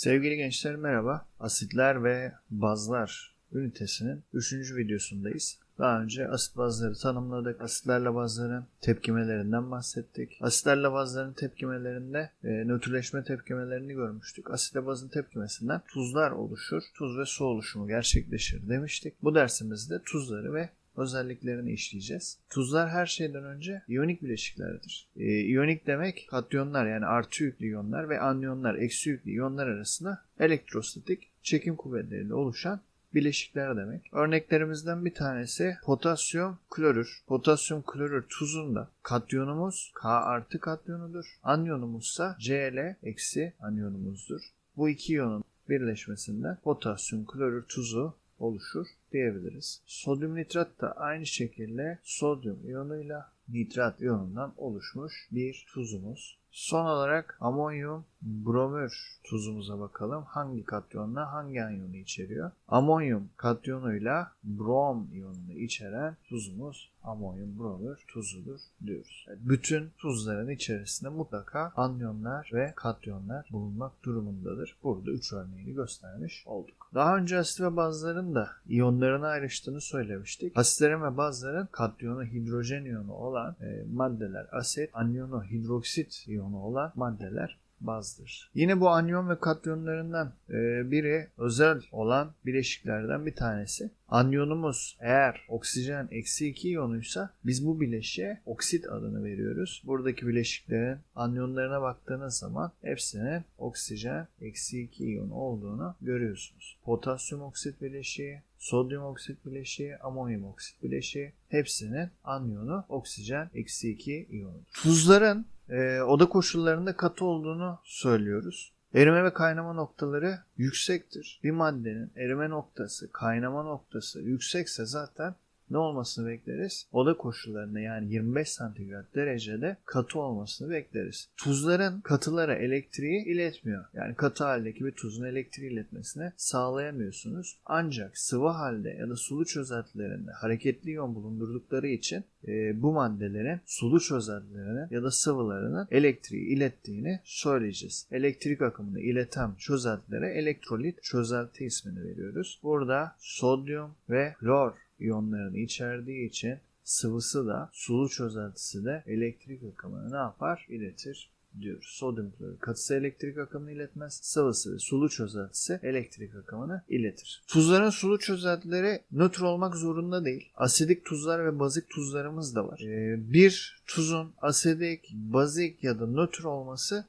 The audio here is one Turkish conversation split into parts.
Sevgili gençler merhaba. Asitler ve bazlar ünitesinin 3. videosundayız. Daha önce asit bazları tanımladık. Asitlerle bazların tepkimelerinden bahsettik. Asitlerle bazların tepkimelerinde e, nötrleşme tepkimelerini görmüştük. Asitle bazın tepkimesinden tuzlar oluşur. Tuz ve su oluşumu gerçekleşir demiştik. Bu dersimizde tuzları ve özelliklerini işleyeceğiz. Tuzlar her şeyden önce iyonik bileşiklerdir. E, iyonik demek katyonlar yani artı yüklü iyonlar ve anyonlar eksi yüklü iyonlar arasında elektrostatik çekim kuvvetleriyle oluşan bileşikler demek. Örneklerimizden bir tanesi potasyum klorür. Potasyum klorür tuzunda katyonumuz K artı katyonudur. Anyonumuzsa Cl eksi anyonumuzdur. Bu iki iyonun birleşmesinden potasyum klorür tuzu oluşur diyebiliriz. Sodyum nitrat da aynı şekilde sodyum iyonuyla nitrat iyonundan oluşmuş bir tuzumuz. Son olarak amonyum bromür tuzumuza bakalım. Hangi katyonla hangi anyonu içeriyor? Amonyum katyonuyla brom iyonunu içeren tuzumuz amonyum bromür tuzudur diyoruz. Yani bütün tuzların içerisinde mutlaka anyonlar ve katyonlar bulunmak durumundadır. Burada üç örneğini göstermiş olduk. Daha önce asit ve bazların da iyonlarına ayrıştığını söylemiştik. Asitlerin ve bazların katyonu hidrojen iyonu olan e, maddeler asit, anyonu hidroksit iyonu olan maddeler bazdır. Yine bu anyon ve katyonlarından e, biri özel olan bileşiklerden bir tanesi. Anyonumuz eğer oksijen eksi 2 iyonuysa biz bu bileşiğe oksit adını veriyoruz. Buradaki bileşiklerin anyonlarına baktığınız zaman hepsinin oksijen eksi 2 iyonu olduğunu görüyorsunuz. Potasyum oksit bileşiği, sodyum oksit bileşiği, amonyum oksit bileşiği hepsinin anyonu oksijen eksi 2 iyonudur. Tuzların e, oda koşullarında katı olduğunu söylüyoruz. Erime ve kaynama noktaları yüksektir. Bir maddenin erime noktası, kaynama noktası yüksekse zaten ne olmasını bekleriz? Oda koşullarında yani 25 santigrat derecede katı olmasını bekleriz. Tuzların katılara elektriği iletmiyor. Yani katı haldeki bir tuzun elektriği iletmesini sağlayamıyorsunuz. Ancak sıvı halde ya da sulu çözeltilerinde hareketli iyon bulundurdukları için e, bu maddelerin sulu çözeltilerine ya da sıvılarının elektriği ilettiğini söyleyeceğiz. Elektrik akımını ileten çözeltilere elektrolit çözelti ismini veriyoruz. Burada sodyum ve klor iyonlarını içerdiği için sıvısı da sulu çözeltisi de elektrik akımını ne yapar? İletir diyoruz. Sodyum klorür katısı elektrik akımını iletmez. Sıvısı ve sulu çözeltisi elektrik akımını iletir. Tuzların sulu çözeltileri nötr olmak zorunda değil. Asidik tuzlar ve bazik tuzlarımız da var. Ee, bir tuzun asidik, bazik ya da nötr olması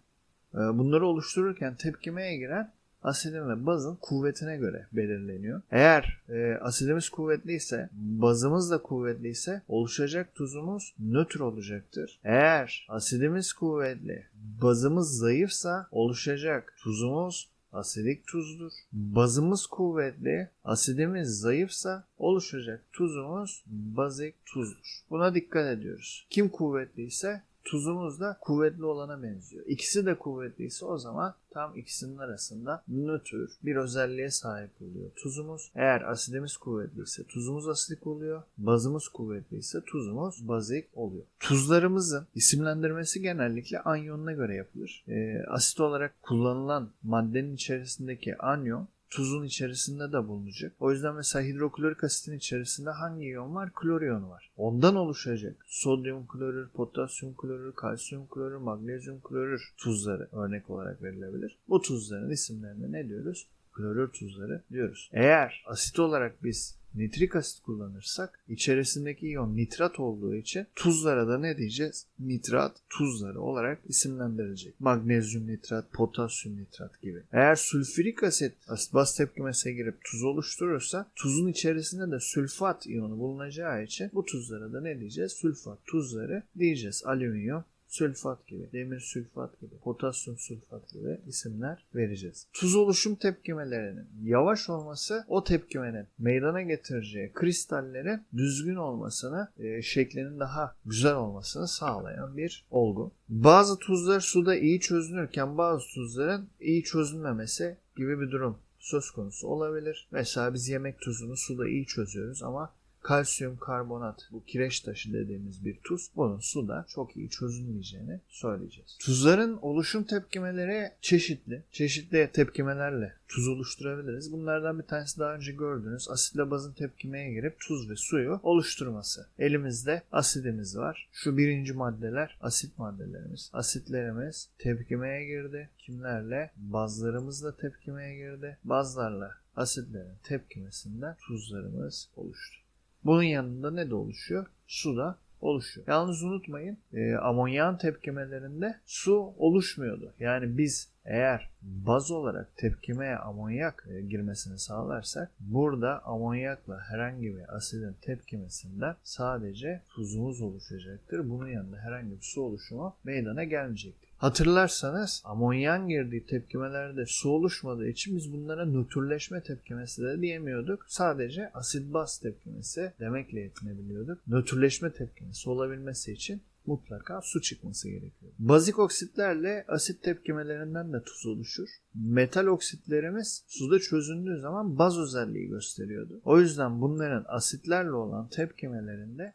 e, bunları oluştururken tepkimeye giren asidin ve bazın kuvvetine göre belirleniyor. Eğer e, asidimiz kuvvetliyse, bazımız da kuvvetliyse oluşacak tuzumuz nötr olacaktır. Eğer asidimiz kuvvetli, bazımız zayıfsa oluşacak tuzumuz asidik tuzdur. Bazımız kuvvetli, asidimiz zayıfsa oluşacak tuzumuz bazik tuzdur. Buna dikkat ediyoruz. Kim kuvvetliyse tuzumuz da kuvvetli olana benziyor. İkisi de kuvvetliyse o zaman tam ikisinin arasında nötr bir özelliğe sahip oluyor tuzumuz. Eğer asidimiz kuvvetliyse tuzumuz asidik oluyor. Bazımız kuvvetliyse tuzumuz bazik oluyor. Tuzlarımızın isimlendirmesi genellikle anyonuna göre yapılır. E, asit olarak kullanılan maddenin içerisindeki anyon tuzun içerisinde de bulunacak. O yüzden mesela hidroklorik asitin içerisinde hangi iyon var? Klor iyonu var. Ondan oluşacak sodyum klorür, potasyum klorür, kalsiyum klorür, magnezyum klorür tuzları örnek olarak verilebilir. Bu tuzların isimlerine ne diyoruz? Klorür tuzları diyoruz. Eğer asit olarak biz nitrik asit kullanırsak içerisindeki iyon nitrat olduğu için tuzlara da ne diyeceğiz? Nitrat tuzları olarak isimlendirilecek. Magnezyum nitrat, potasyum nitrat gibi. Eğer sülfürik asit asit baz tepkimesine girip tuz oluşturursa tuzun içerisinde de sülfat iyonu bulunacağı için bu tuzlara da ne diyeceğiz? Sülfat tuzları diyeceğiz. Alüminyum, sülfat gibi, demir sülfat gibi, potasyum sülfat gibi isimler vereceğiz. Tuz oluşum tepkimelerinin yavaş olması o tepkimenin meydana getireceği kristallerin düzgün olmasını, e, şeklinin daha güzel olmasını sağlayan bir olgu. Bazı tuzlar suda iyi çözünürken bazı tuzların iyi çözülmemesi gibi bir durum söz konusu olabilir. Mesela biz yemek tuzunu suda iyi çözüyoruz ama kalsiyum karbonat bu kireç taşı dediğimiz bir tuz. Bunun suda çok iyi çözülmeyeceğini söyleyeceğiz. Tuzların oluşum tepkimeleri çeşitli. Çeşitli tepkimelerle tuz oluşturabiliriz. Bunlardan bir tanesi daha önce gördüğünüz asitle bazın tepkimeye girip tuz ve suyu oluşturması. Elimizde asidimiz var. Şu birinci maddeler asit maddelerimiz. Asitlerimiz tepkimeye girdi. Kimlerle? Bazlarımızla tepkimeye girdi. Bazlarla asitlerin tepkimesinden tuzlarımız oluştu. Bunun yanında ne de oluşuyor? Su da oluşuyor. Yalnız unutmayın e, amonyağın tepkimelerinde su oluşmuyordu. Yani biz eğer baz olarak tepkimeye amonyak e, girmesini sağlarsak burada amonyakla herhangi bir asidin tepkimesinden sadece tuzumuz oluşacaktır. Bunun yanında herhangi bir su oluşumu meydana gelmeyecektir. Hatırlarsanız amonyan girdiği tepkimelerde su oluşmadığı için biz bunlara nötrleşme tepkimesi de diyemiyorduk. Sadece asit baz tepkimesi demekle yetinebiliyorduk. Nötrleşme tepkimesi olabilmesi için mutlaka su çıkması gerekiyor. Bazik oksitlerle asit tepkimelerinden de tuz oluşur. Metal oksitlerimiz suda çözündüğü zaman baz özelliği gösteriyordu. O yüzden bunların asitlerle olan tepkimelerinde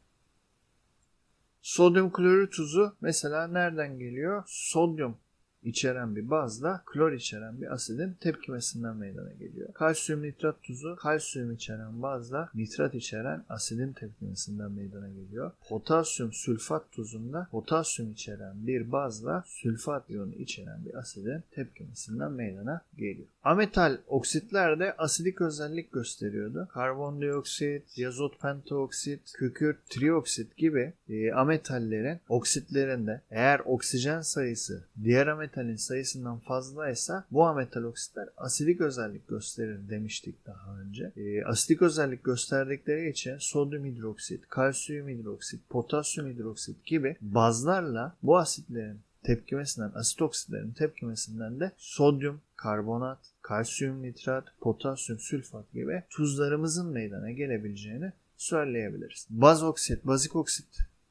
Sodyum klorür tuzu mesela nereden geliyor? Sodyum içeren bir bazla klor içeren bir asidin tepkimesinden meydana geliyor. Kalsiyum nitrat tuzu kalsiyum içeren bazla nitrat içeren asidin tepkimesinden meydana geliyor. Potasyum sülfat tuzunda potasyum içeren bir bazla sülfat iyonu içeren bir asidin tepkimesinden meydana geliyor. Ametal oksitler de asidik özellik gösteriyordu. Karbondioksit, yazot pentaoksit, kükürt trioksit gibi e, ametallerin oksitlerinde eğer oksijen sayısı diğer ametalin sayısından fazlaysa bu ametal oksitler asidik özellik gösterir demiştik daha önce. E, asidik özellik gösterdikleri için sodyum hidroksit, kalsiyum hidroksit, potasyum hidroksit gibi bazlarla bu asitlerin tepkimesinden, asit oksitlerin tepkimesinden de sodyum karbonat, kalsiyum nitrat, potasyum sülfat gibi tuzlarımızın meydana gelebileceğini söyleyebiliriz. Baz oksit, bazik oksit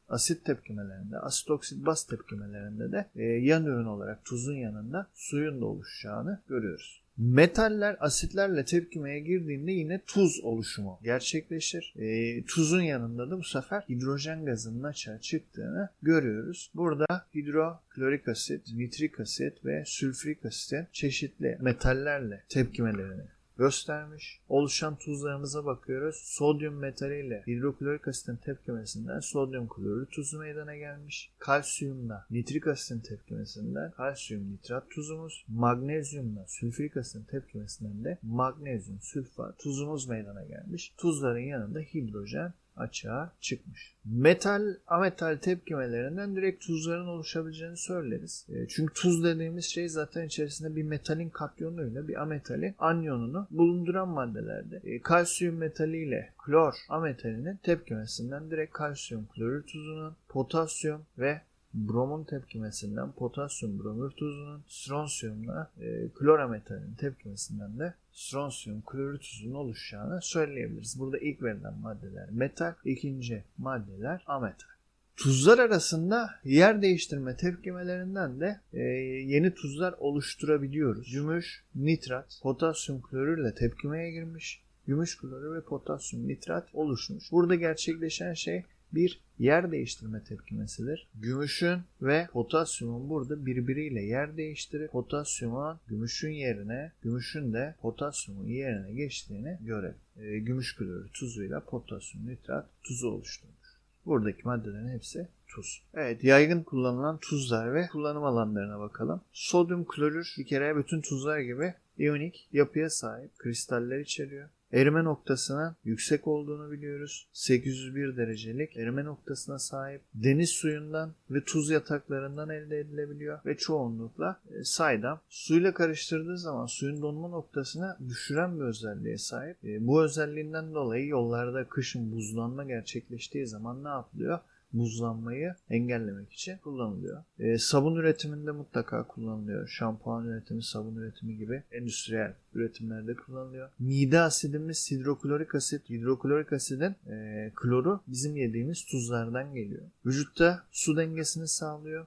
asit tepkimelerinde, asit oksit baz tepkimelerinde de e, yan ürün olarak tuzun yanında suyun da oluşacağını görüyoruz. Metaller asitlerle tepkimeye girdiğinde yine tuz oluşumu gerçekleşir. E, tuzun yanında da bu sefer hidrojen gazının açığa çıktığını görüyoruz. Burada hidroklorik asit, nitrik asit ve sülfürik asitin çeşitli metallerle tepkimelerini göstermiş. Oluşan tuzlarımıza bakıyoruz. Sodyum metaliyle hidroklorik asitin tepkimesinden sodyum klorür tuzu meydana gelmiş. Kalsiyumla nitrik asitin tepkimesinden kalsiyum nitrat tuzumuz. Magnezyumla sülfürik asitin tepkimesinden de magnezyum sülfat tuzumuz meydana gelmiş. Tuzların yanında hidrojen açığa çıkmış. Metal, ametal tepkimelerinden direkt tuzların oluşabileceğini söyleriz. E, çünkü tuz dediğimiz şey zaten içerisinde bir metalin katyonuyla bir ametalin anyonunu bulunduran maddelerde. E, kalsiyum metaliyle klor ametalinin tepkimesinden direkt kalsiyum klorür tuzunun, potasyum ve bromun tepkimesinden potasyum bromür tuzunun, stronsiyumla e, klorametalin tepkimesinden de stronsiyum klorür tuzunun oluşacağını söyleyebiliriz. Burada ilk verilen maddeler metal, ikinci maddeler ametal. Tuzlar arasında yer değiştirme tepkimelerinden de e, yeni tuzlar oluşturabiliyoruz. Gümüş, nitrat, potasyum klorürle tepkimeye girmiş. Gümüş klorür ve potasyum nitrat oluşmuş. Burada gerçekleşen şey bir yer değiştirme tepkimesidir. Gümüşün ve potasyumun burada birbiriyle yer değiştirip potasyumun gümüşün yerine, gümüşün de potasyumun yerine geçtiğini görelim. E, gümüş klorür tuzuyla potasyum nitrat tuzu oluşturmuş. Buradaki maddelerin hepsi tuz. Evet yaygın kullanılan tuzlar ve kullanım alanlarına bakalım. Sodyum klorür bir kere bütün tuzlar gibi iyonik yapıya sahip kristaller içeriyor. Erime noktasının yüksek olduğunu biliyoruz. 801 derecelik erime noktasına sahip. Deniz suyundan ve tuz yataklarından elde edilebiliyor ve çoğunlukla e, saydam. Suyla karıştırdığı zaman suyun donma noktasına düşüren bir özelliğe sahip. E, bu özelliğinden dolayı yollarda kışın buzlanma gerçekleştiği zaman ne yapılıyor? Buzlanmayı engellemek için kullanılıyor. E, sabun üretiminde mutlaka kullanılıyor. Şampuan üretimi, sabun üretimi gibi endüstriyel üretimlerde kullanılıyor. Mide asidimiz hidroklorik asit. Hidroklorik asidin e, kloru bizim yediğimiz tuzlardan geliyor. Vücutta su dengesini sağlıyor.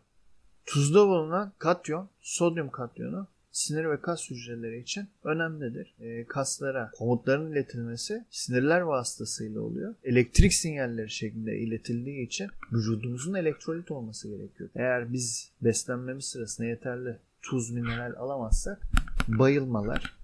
Tuzda bulunan katyon, sodyum katyonu sinir ve kas hücreleri için önemlidir. E, kaslara komutların iletilmesi sinirler vasıtasıyla oluyor. Elektrik sinyalleri şeklinde iletildiği için vücudumuzun elektrolit olması gerekiyor. Eğer biz beslenmemiz sırasında yeterli tuz, mineral alamazsak bayılmalar,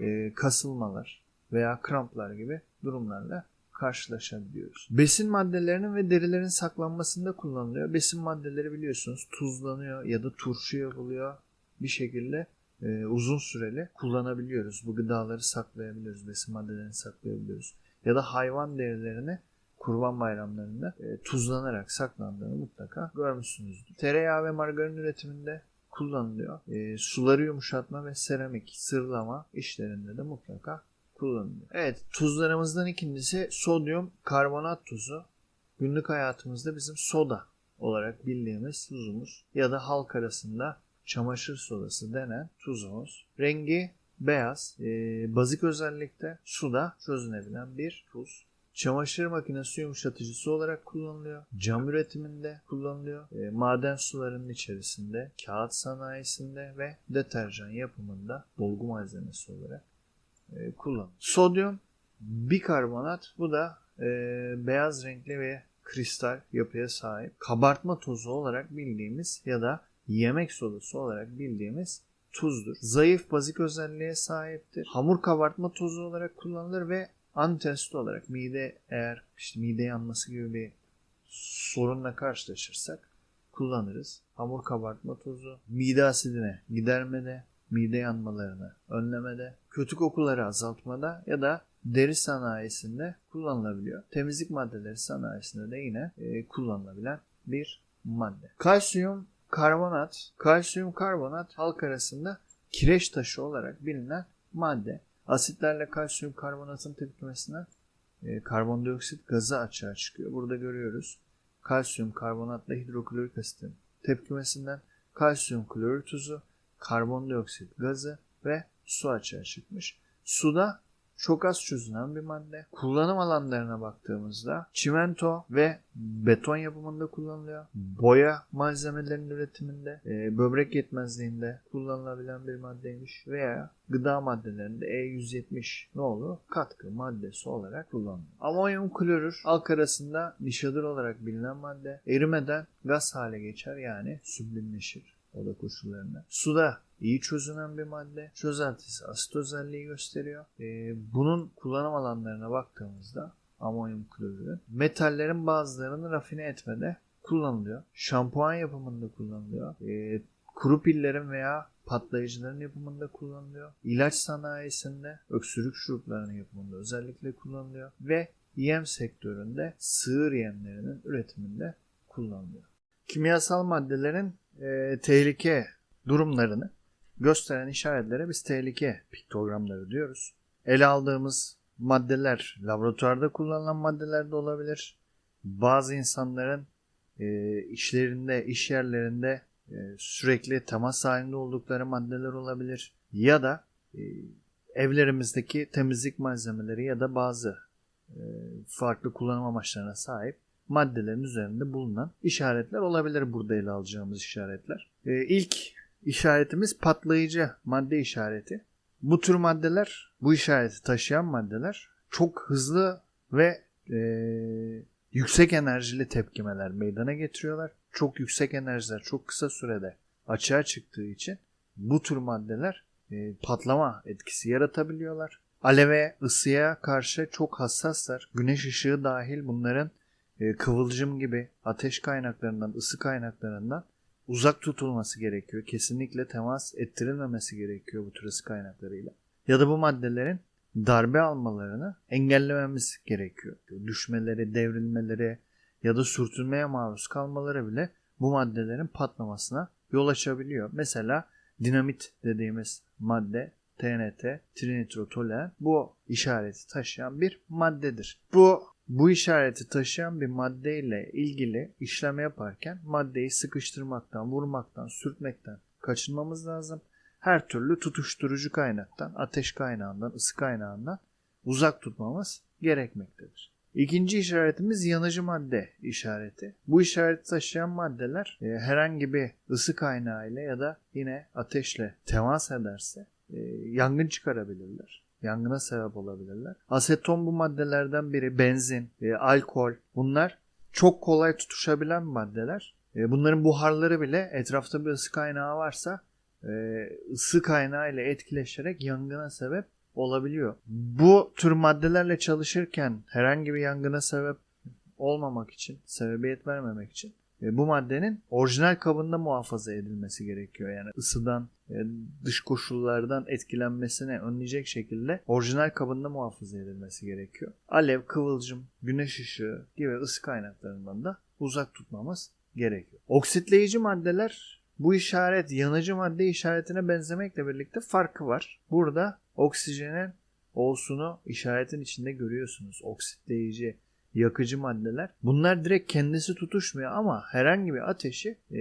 e, kasılmalar veya kramplar gibi durumlarla karşılaşabiliyoruz. Besin maddelerinin ve derilerin saklanmasında kullanılıyor. Besin maddeleri biliyorsunuz tuzlanıyor ya da turşu yapılıyor. Bir şekilde e, uzun süreli kullanabiliyoruz. Bu gıdaları saklayabiliyoruz. Besin maddelerini saklayabiliyoruz. Ya da hayvan derilerini kurban bayramlarında e, tuzlanarak saklandığını mutlaka görmüşsünüzdür. Tereyağı ve margarin üretiminde kullanılıyor. E, suları yumuşatma ve seramik sırlama işlerinde de mutlaka kullanılıyor. Evet tuzlarımızdan ikincisi sodyum karbonat tuzu. Günlük hayatımızda bizim soda olarak bildiğimiz tuzumuz ya da halk arasında çamaşır sodası denen tuzumuz. Rengi beyaz, e, bazik özellikle suda çözünebilen bir tuz. Çamaşır makinesi yumuşatıcısı olarak kullanılıyor. Cam üretiminde kullanılıyor. E, maden sularının içerisinde, kağıt sanayisinde ve deterjan yapımında dolgu malzemesi olarak e, kullanılıyor. Sodyum bikarbonat bu da e, beyaz renkli ve kristal yapıya sahip. Kabartma tozu olarak bildiğimiz ya da yemek sodası olarak bildiğimiz tuzdur. Zayıf bazik özelliğe sahiptir. Hamur kabartma tozu olarak kullanılır ve antest olarak mide eğer işte mide yanması gibi bir sorunla karşılaşırsak kullanırız. Hamur kabartma tozu mide asidine gidermede, mide yanmalarını önlemede, kötü kokuları azaltmada ya da deri sanayisinde kullanılabiliyor. Temizlik maddeleri sanayisinde de yine e, kullanılabilen bir madde. Kalsiyum karbonat, kalsiyum karbonat halk arasında kireç taşı olarak bilinen madde. Asitlerle kalsiyum karbonatın tepkimesinden e, karbondioksit gazı açığa çıkıyor. Burada görüyoruz. Kalsiyum karbonatla hidroklorik asitin tepkimesinden kalsiyum klorür tuzu, karbondioksit gazı ve su açığa çıkmış. Suda çok az çözünen bir madde. Kullanım alanlarına baktığımızda çimento ve beton yapımında kullanılıyor. Boya malzemelerinin üretiminde, e, böbrek yetmezliğinde kullanılabilen bir maddeymiş veya gıda maddelerinde E170 ne olur? Katkı maddesi olarak kullanılıyor. Amonyum klorür halk arasında nişadır olarak bilinen madde erimeden gaz hale geçer yani süblimleşir oda koşullarında. Suda iyi çözünen bir madde. Çözeltisi asit özelliği gösteriyor. Ee, bunun kullanım alanlarına baktığımızda amonyum klorürü metallerin bazılarını rafine etmede kullanılıyor. Şampuan yapımında kullanılıyor. Ee, kuru pillerin veya patlayıcıların yapımında kullanılıyor. İlaç sanayisinde öksürük şuruplarının yapımında özellikle kullanılıyor. Ve yem sektöründe sığır yemlerinin üretiminde kullanılıyor. Kimyasal maddelerin e, tehlike durumlarını gösteren işaretlere biz tehlike piktogramları diyoruz. Ele aldığımız maddeler laboratuvarda kullanılan maddeler de olabilir. Bazı insanların e, işlerinde, iş yerlerinde e, sürekli temas halinde oldukları maddeler olabilir. Ya da e, evlerimizdeki temizlik malzemeleri ya da bazı e, farklı kullanım amaçlarına sahip maddelerin üzerinde bulunan işaretler olabilir burada ele alacağımız işaretler. E, ilk işaretimiz patlayıcı madde işareti. Bu tür maddeler, bu işareti taşıyan maddeler çok hızlı ve e, yüksek enerjili tepkimeler meydana getiriyorlar. Çok yüksek enerjiler çok kısa sürede açığa çıktığı için bu tür maddeler e, patlama etkisi yaratabiliyorlar. Aleve, ısıya karşı çok hassaslar. Güneş ışığı dahil bunların e, kıvılcım gibi ateş kaynaklarından, ısı kaynaklarından uzak tutulması gerekiyor. Kesinlikle temas ettirilmemesi gerekiyor bu tür ısı kaynaklarıyla. Ya da bu maddelerin darbe almalarını engellememiz gerekiyor. Düşmeleri, devrilmeleri ya da sürtünmeye maruz kalmaları bile bu maddelerin patlamasına yol açabiliyor. Mesela dinamit dediğimiz madde TNT, trinitrotoluen bu işareti taşıyan bir maddedir. Bu bu işareti taşıyan bir maddeyle ilgili işlem yaparken maddeyi sıkıştırmaktan, vurmaktan, sürtmekten kaçınmamız lazım. Her türlü tutuşturucu kaynaktan, ateş kaynağından, ısı kaynağından uzak tutmamız gerekmektedir. İkinci işaretimiz yanıcı madde işareti. Bu işareti taşıyan maddeler e, herhangi bir ısı kaynağı ile ya da yine ateşle temas ederse e, yangın çıkarabilirler. Yangına sebep olabilirler. Aseton bu maddelerden biri. Benzin, e, alkol bunlar çok kolay tutuşabilen maddeler. E, bunların buharları bile etrafta bir ısı kaynağı varsa e, ısı kaynağı ile etkileşerek yangına sebep olabiliyor. Bu tür maddelerle çalışırken herhangi bir yangına sebep olmamak için, sebebiyet vermemek için bu maddenin orijinal kabında muhafaza edilmesi gerekiyor. Yani ısıdan, e, dış koşullardan etkilenmesini önleyecek şekilde orijinal kabında muhafaza edilmesi gerekiyor. Alev, kıvılcım, güneş ışığı gibi ısı kaynaklarından da uzak tutmamız gerekiyor. Oksitleyici maddeler bu işaret yanıcı madde işaretine benzemekle birlikte farkı var. Burada oksijenin olsunu işaretin içinde görüyorsunuz. Oksitleyici, yakıcı maddeler. Bunlar direkt kendisi tutuşmuyor ama herhangi bir ateşi e,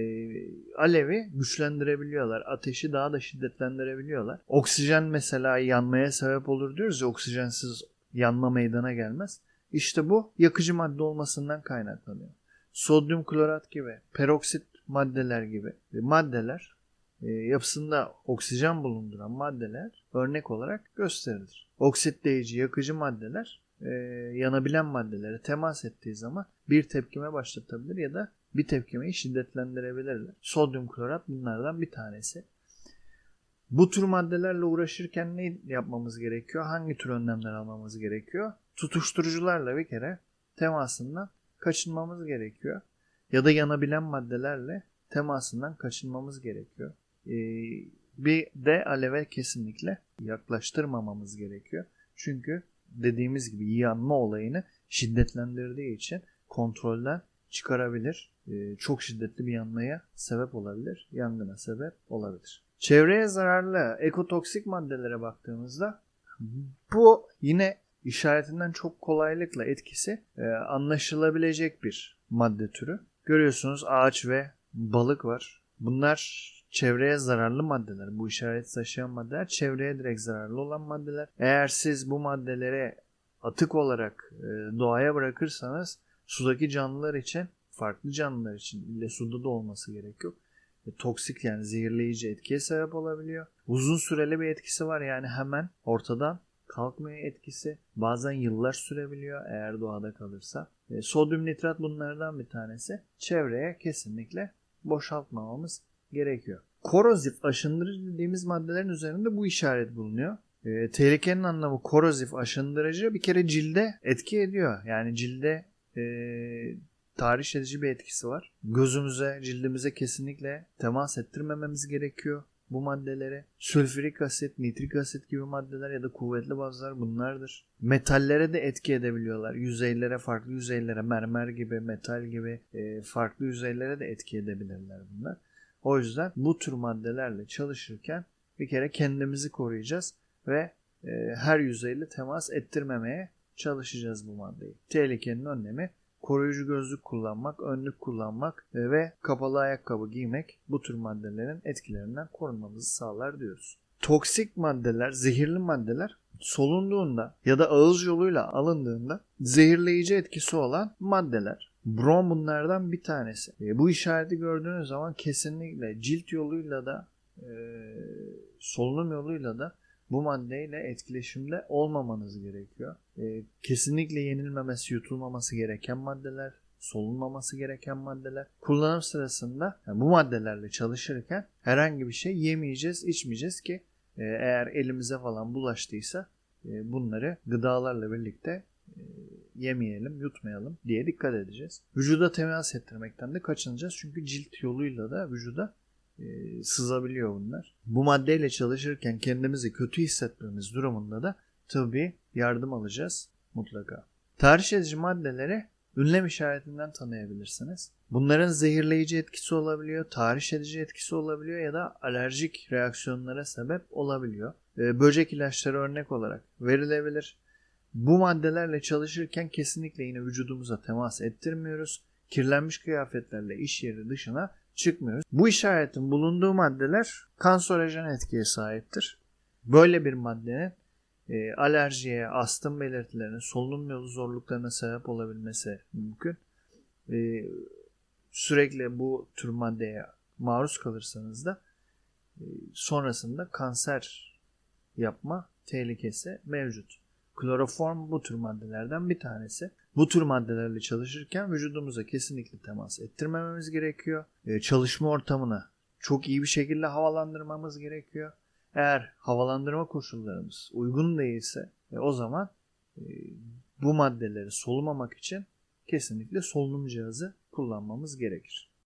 alevi güçlendirebiliyorlar. Ateşi daha da şiddetlendirebiliyorlar. Oksijen mesela yanmaya sebep olur diyoruz ya oksijensiz yanma meydana gelmez. İşte bu yakıcı madde olmasından kaynaklanıyor. Sodyum klorat gibi, peroksit maddeler gibi maddeler e, yapısında oksijen bulunduran maddeler örnek olarak gösterilir. Oksitleyici, yakıcı maddeler e, yanabilen maddelere temas ettiği zaman bir tepkime başlatabilir ya da bir tepkimeyi şiddetlendirebilirler. Sodyum klorat bunlardan bir tanesi. Bu tür maddelerle uğraşırken ne yapmamız gerekiyor? Hangi tür önlemler almamız gerekiyor? Tutuşturucularla bir kere temasından kaçınmamız gerekiyor. Ya da yanabilen maddelerle temasından kaçınmamız gerekiyor. Ee, bir de aleve kesinlikle yaklaştırmamamız gerekiyor. Çünkü dediğimiz gibi yanma olayını şiddetlendirdiği için kontrolden çıkarabilir. Ee, çok şiddetli bir yanmaya sebep olabilir. Yangına sebep olabilir. Çevreye zararlı ekotoksik maddelere baktığımızda bu yine işaretinden çok kolaylıkla etkisi e, anlaşılabilecek bir madde türü. Görüyorsunuz ağaç ve balık var. Bunlar çevreye zararlı maddeler. Bu işaret taşıyan maddeler çevreye direkt zararlı olan maddeler. Eğer siz bu maddelere atık olarak e, doğaya bırakırsanız sudaki canlılar için farklı canlılar için ille suda da olması gerekiyor. E, toksik yani zehirleyici etkiye sebep olabiliyor. Uzun süreli bir etkisi var yani hemen ortadan kalkmıyor etkisi. Bazen yıllar sürebiliyor eğer doğada kalırsa. E, sodyum nitrat bunlardan bir tanesi. Çevreye kesinlikle boşaltmamamız gerekiyor. Korozif aşındırıcı dediğimiz maddelerin üzerinde bu işaret bulunuyor. E, tehlikenin anlamı korozif aşındırıcı bir kere cilde etki ediyor. Yani cilde e, tahriş edici bir etkisi var. Gözümüze, cildimize kesinlikle temas ettirmememiz gerekiyor bu maddelere. Sülfürik asit, nitrik asit gibi maddeler ya da kuvvetli bazlar bunlardır. Metallere de etki edebiliyorlar. Yüzeylere, farklı yüzeylere, mermer gibi, metal gibi e, farklı yüzeylere de etki edebilirler bunlar. O yüzden bu tür maddelerle çalışırken bir kere kendimizi koruyacağız ve e, her yüzeyle temas ettirmemeye çalışacağız bu maddeyi. Tehlikenin önlemi koruyucu gözlük kullanmak, önlük kullanmak ve kapalı ayakkabı giymek bu tür maddelerin etkilerinden korunmamızı sağlar diyoruz. Toksik maddeler, zehirli maddeler solunduğunda ya da ağız yoluyla alındığında zehirleyici etkisi olan maddeler. Brom bunlardan bir tanesi. E, bu işareti gördüğünüz zaman kesinlikle cilt yoluyla da e, solunum yoluyla da bu maddeyle etkileşimde olmamanız gerekiyor. E, kesinlikle yenilmemesi, yutulmaması gereken maddeler, solunmaması gereken maddeler. Kullanım sırasında yani bu maddelerle çalışırken herhangi bir şey yemeyeceğiz, içmeyeceğiz ki e, eğer elimize falan bulaştıysa e, bunları gıdalarla birlikte e, yemeyelim, yutmayalım diye dikkat edeceğiz. Vücuda temas ettirmekten de kaçınacağız. Çünkü cilt yoluyla da vücuda e, sızabiliyor bunlar. Bu maddeyle çalışırken kendimizi kötü hissetmemiz durumunda da tabii yardım alacağız mutlaka. Tahriş edici maddeleri ünlem işaretinden tanıyabilirsiniz. Bunların zehirleyici etkisi olabiliyor, tahriş edici etkisi olabiliyor ya da alerjik reaksiyonlara sebep olabiliyor. E, böcek ilaçları örnek olarak verilebilir. Bu maddelerle çalışırken kesinlikle yine vücudumuza temas ettirmiyoruz. Kirlenmiş kıyafetlerle iş yeri dışına çıkmıyoruz. Bu işaretin bulunduğu maddeler kanserojen etkiye sahiptir. Böyle bir maddenin e, alerjiye, astım belirtilerine, solunum yolu zorluklarına sebep olabilmesi mümkün. E, sürekli bu tür maddeye maruz kalırsanız da e, sonrasında kanser yapma tehlikesi mevcut. Kloroform bu tür maddelerden bir tanesi. Bu tür maddelerle çalışırken vücudumuza kesinlikle temas ettirmememiz gerekiyor. E, çalışma ortamını çok iyi bir şekilde havalandırmamız gerekiyor. Eğer havalandırma koşullarımız uygun değilse e, o zaman e, bu maddeleri solumamak için kesinlikle solunum cihazı kullanmamız gerekir.